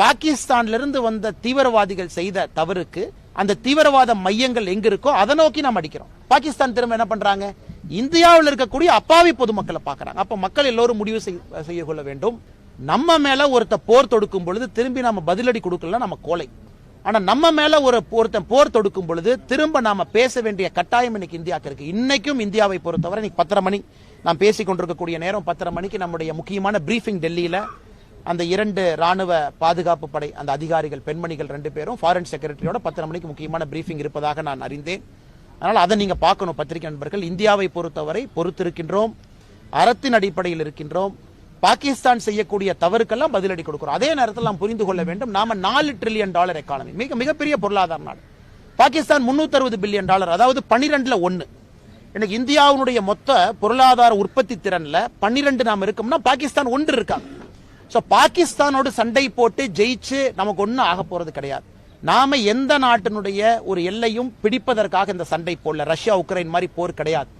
பாகிஸ்தான்ல இருந்து வந்த தீவிரவாதிகள் செய்த தவறுக்கு அந்த தீவிரவாத மையங்கள் எங்க இருக்கோ அதை நோக்கி நாம் அடிக்கிறோம். பாகிஸ்தான் திரும்ப என்ன பண்றாங்க? இந்தியாவில் இருக்கக்கூடிய அப்பாவி பொதுமக்களை பார்க்கறாங்க. அப்ப மக்கள் எல்லோரும் முடிவு செய்ய கொள்ள வேண்டும். நம்ம மேல ஒருத்த போர் தொடுக்கும் பொழுது திரும்பி நம்ம பதிலடி கொடுக்கல நம்ம கோலை ஆனா நம்ம மேல ஒரு ஒருத்தன் போர் தொடுக்கும் பொழுது திரும்ப நாம பேச வேண்டிய கட்டாயம் இன்னைக்கு இந்தியாவுக்கு இருக்கு. இன்னைக்கும் இந்தியாவை பொறுத்தவரை இன்னைக்கு பத்தரை மணி. நாம் பேசிக் கொண்டிருக்கக்கூடிய நேரம் பத்தரை மணிக்கு நம்முடைய முக்கியமான பிரீஃபிங் டெல்லியில. அந்த இரண்டு ராணுவ பாதுகாப்பு படை அந்த அதிகாரிகள் பெண்மணிகள் ரெண்டு பேரும் ஃபாரின் செக்ரட்டரியோட பத்தரை மணிக்கு முக்கியமான பிரீஃபிங் இருப்பதாக நான் அறிந்தேன். அதனால் அதை நீங்கள் பார்க்கணும் பத்திரிகை நண்பர்கள். இந்தியாவை பொறுத்தவரை பொறுத்திருக்கின்றோம் அறத்தின் அடிப்படையில் இருக்கின்றோம் பாகிஸ்தான் செய்யக்கூடிய தவறுக்கெல்லாம் பதிலடி கொடுக்கிறோம். அதே நேரத்தில் நாம் புரிந்து கொள்ள வேண்டும் நாம நாலு ட்ரில்லியன் டாலர் எக்கானமி மிக மிகப்பெரிய பொருளாதார நாடு. பாகிஸ்தான் 360 பில்லியன் டாலர் அதாவது பன்னிரெண்டுல ஒன்று இன்னைக்கு இந்தியாவுடைய மொத்த பொருளாதார உற்பத்தி திறன்ல பன்னிரெண்டு நாம் இருக்கோம்னா பாகிஸ்தான் ஒன்று இருக்காங்க ஸோ பாகிஸ்தானோடு சண்டை போட்டு ஜெயிச்சு நமக்கு ஒன்றும் ஆக போறது கிடையாது. நாம எந்த நாட்டினுடைய ஒரு எல்லையும் பிடிப்பதற்காக இந்த சண்டை போடல. ரஷ்யா உக்ரைன் மாதிரி போர் கிடையாது.